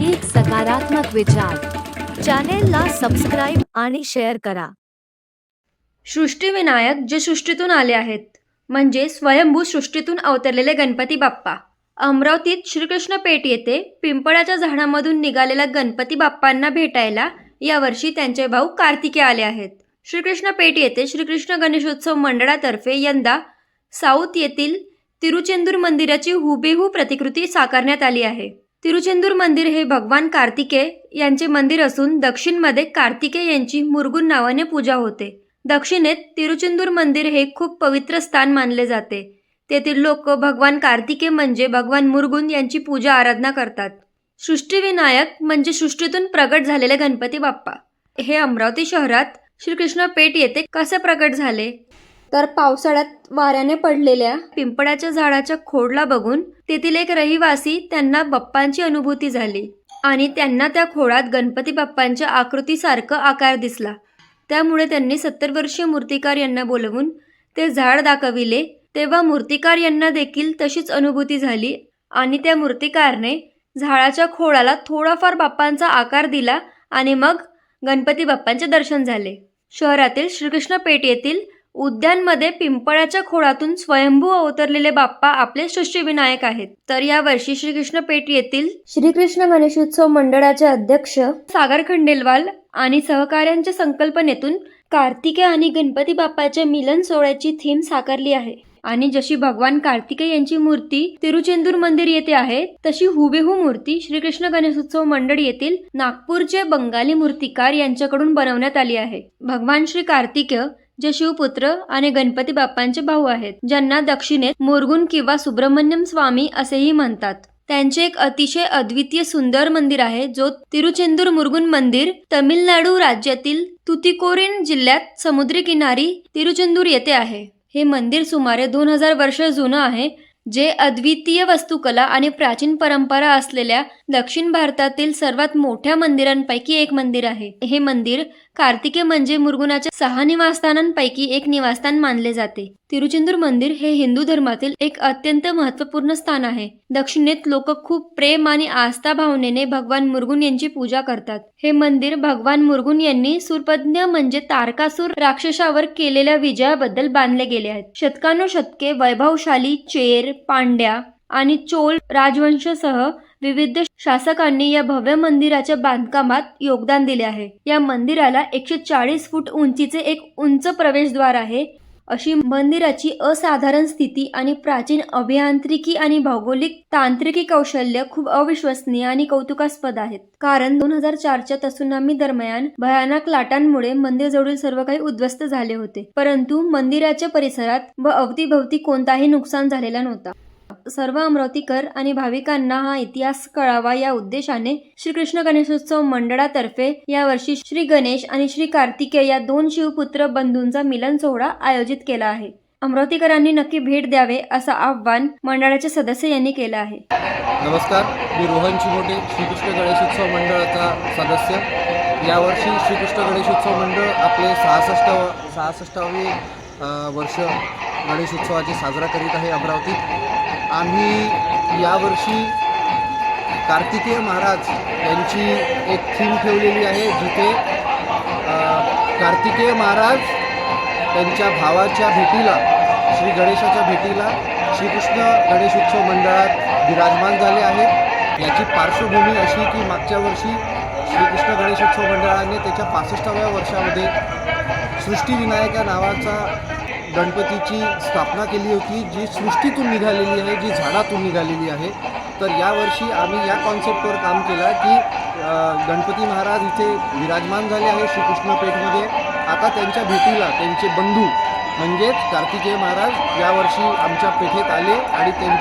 एक सकारात्मक विचार. चॅनेलला सबस्क्राईब आणि शेअर करा. सृष्टीविनायक जे सृष्टीतून आले आहेत म्हणजे स्वयंभू सृष्टीतून अवतरलेले गणपती बाप्पा. अमरावतीत श्रीकृष्ण पेठ येथे पिंपळाच्या झाडामधून निघालेल्या गणपती बाप्पांना भेटायला यावर्षी त्यांचे भाऊ कार्तिके आले आहेत. श्रीकृष्ण पेठ येथे श्रीकृष्ण गणेशोत्सव मंडळातर्फे यंदा साऊथ येथील तिरुचेंदूर मंदिराची हुबेहू प्रतिकृती साकारण्यात आली आहे. तिरुचेंदूर मंदिर हे भगवान कार्तिके यांचे मंदिर असून दक्षिणमध्ये कार्तिके यांची मुरगुन नावाने पूजा होते. दक्षिणेत तिरुचेंदूर मंदिर हे खूप पवित्र स्थान मानले जाते. तेथील लोक भगवान कार्तिके म्हणजे भगवान मुरगुन यांची पूजा आराधना करतात. सृष्टीविनायक म्हणजे सृष्टीतून प्रगट झालेले गणपती बाप्पा. हे अमरावती शहरात श्रीकृष्ण पेठ येथे कसे प्रकट झाले? तर पावसाळ्यात वाऱ्याने पडलेल्या पिंपळाच्या झाडाच्या खोडला बघून तेथील एक रहिवासी त्यांना बाप्पांची अनुभूती झाली आणि त्यांना त्या खोडात गणपती बाप्पांच्या आकृतीसारखं आकार दिसला. त्यामुळे त्यांनी सत्तर वर्षीय मूर्तिकार यांना बोलवून ते झाड दाखविले. तेव्हा मूर्तिकार यांना देखील तशीच अनुभूती झाली आणि त्या मूर्तिकारने झाडाच्या खोडाला थोडाफार बाप्पांचा आकार दिला आणि मग गणपती बाप्पांचे दर्शन झाले. शहरातील श्रीकृष्ण पेठ येथील उद्यानमध्ये पिंपळाच्या खोडातून स्वयंभू अवतरलेले बाप्पा आपले सृष्टीविनायक आहेत. तर या वर्षी श्रीकृष्ण पेठ येथील श्रीकृष्ण गणेशोत्सव मंडळाचे अध्यक्ष सागर खंडेलवाल आणि सहकाऱ्यांच्या संकल्पनेतून कार्तिके आणि गणपती बाप्पाच्या मिलन सोहळ्याची थीम साकारली आहे. आणि जशी भगवान कार्तिके यांची मूर्ती तिरुचेंदूर मंदिर येथे आहे तशी हुबेहू मूर्ती श्रीकृष्ण गणेशोत्सव मंडळ येथील नागपूरचे बंगाली मूर्तिकार यांच्याकडून बनवण्यात आली आहे. भगवान श्री कार्तिकेय जे शिवपुत्र आणि गणपती बाप्पांचे भाऊ आहेत ज्यांना दक्षिणेत मुरगुन किंवा सुब्रमण्यम स्वामी असेही म्हणतात. त्यांचे एक अतिशय अद्वितीय सुंदर मंदिर आहे जो तिरुचेंदूर मुरगुन मंदिर तमिळनाडू राज्यातील तुतिकोरिन जिल्ह्यात समुद्री किनारी तिरुचेंदूर येथे आहे. हे मंदिर सुमारे दोन हजार वर्ष जुनं आहे जे अद्वितीय वास्तुकला आणि प्राचीन परंपरा असलेल्या दक्षिण भारतातील सर्वात मोठ्या मंदिरांपैकी एक मंदिर आहे. हे मंदिर कार्तिके म्हणजे मुरगुनाच्या सहा निवासस्थानांपैकी एक निवासस्थान मानले जाते. तिरुचेंदूर मंदिर हे हिंदू धर्मातील एक अत्यंत महत्त्वपूर्ण स्थान आहे. दक्षिणेत लोक खूप प्रेम आणि आस्था भावनेने भगवान मुरगुन यांची पूजा करतात. हे मंदिर भगवान मुरगुन यांनी सुरपज्ञ म्हणजे तारकासूर राक्षसावर केलेल्या विजयाबद्दल बांधले गेले आहेत. शतकानुशतके वैभवशाली चेर पांड्या आणि चोल राजवंशसह विविध शासकांनी या भव्य मंदिराच्या बांधकामात योगदान दिले आहे. या मंदिराला एकशे चाळीस फूट उंचीचे एक उंच प्रवेशद्वार आहे. अशी मंदिराची असाधारण स्थिती आणि प्राचीन अभियांत्रिकी आणि भौगोलिक तांत्रिकी कौशल्य खूप अविश्वसनीय आणि कौतुकास्पद आहेत. कारण दोन हजार चारच्या तसुनामी दरम्यान भयानक लाटांमुळे मंदिर जवळील सर्व काही उद्ध्वस्त झाले होते. परंतु मंदिराच्या परिसरात व अवतीभवती कोणताही नुकसान झालेला नव्हता. सर्व अमरावतीकर आणि भाविकांना हा इतिहास कळावा या उद्देशाने श्रीकृष्ण गणेशोत्सव मंडळातर्फे यावर्षी श्री गणेश आणि श्री कार्तिकेय या दोन शिवपुत्र बंधूंचा मिलन सोहळा आयोजित केला आहे. अमरावतीकरांनी नक्की भेट द्यावे असं आव्हान मंडळाचे सदस्य यांनी केलं आहे. नमस्कार मी रोहन चिमोटे श्रीकृष्ण गणेशोत्सव मंडळाचा सदस्य. यावर्षी श्रीकृष्ण गणेशोत्सव मंडळ आपले सहासष्ट सहासष्टावे वर्ष गणेश उत्सवाची साजरा करीत आहे अमरावतीत आम्ही यावर्षी कार्तिकेय महाराज यांची एक थीम ठेवलेली आहे जिथे कार्तिकेय महाराज त्यांच्या भावाच्या भेटीला श्री गणेशाच्या भेटीला श्रीकृष्ण गणेशोत्सव मंडळात विराजमान झाले आहेत. याची पार्श्वभूमी अशी की मागच्या वर्षी श्रीकृष्ण गणेशोत्सव मंडळाने त्याच्या पासष्टाव्या वर्षामध्ये सृष्टीविनायक या नावाचा गणपतीची स्थापना केली होती जी सृष्टीतून निघालेली आहे जी झाडातून निघालेली आहे. तर यावर्षी आम्ही या कॉन्सेप्टवर काम केलं की गणपती महाराज इथे विराजमान झाले आहे श्रीकृष्ण पेठमध्ये. आता त्यांच्या भेटीला त्यांचे बंधू म्हणजेच कार्तिकेय महाराज यावर्षी आमच्या पेठेत आले आणि त्यांच्या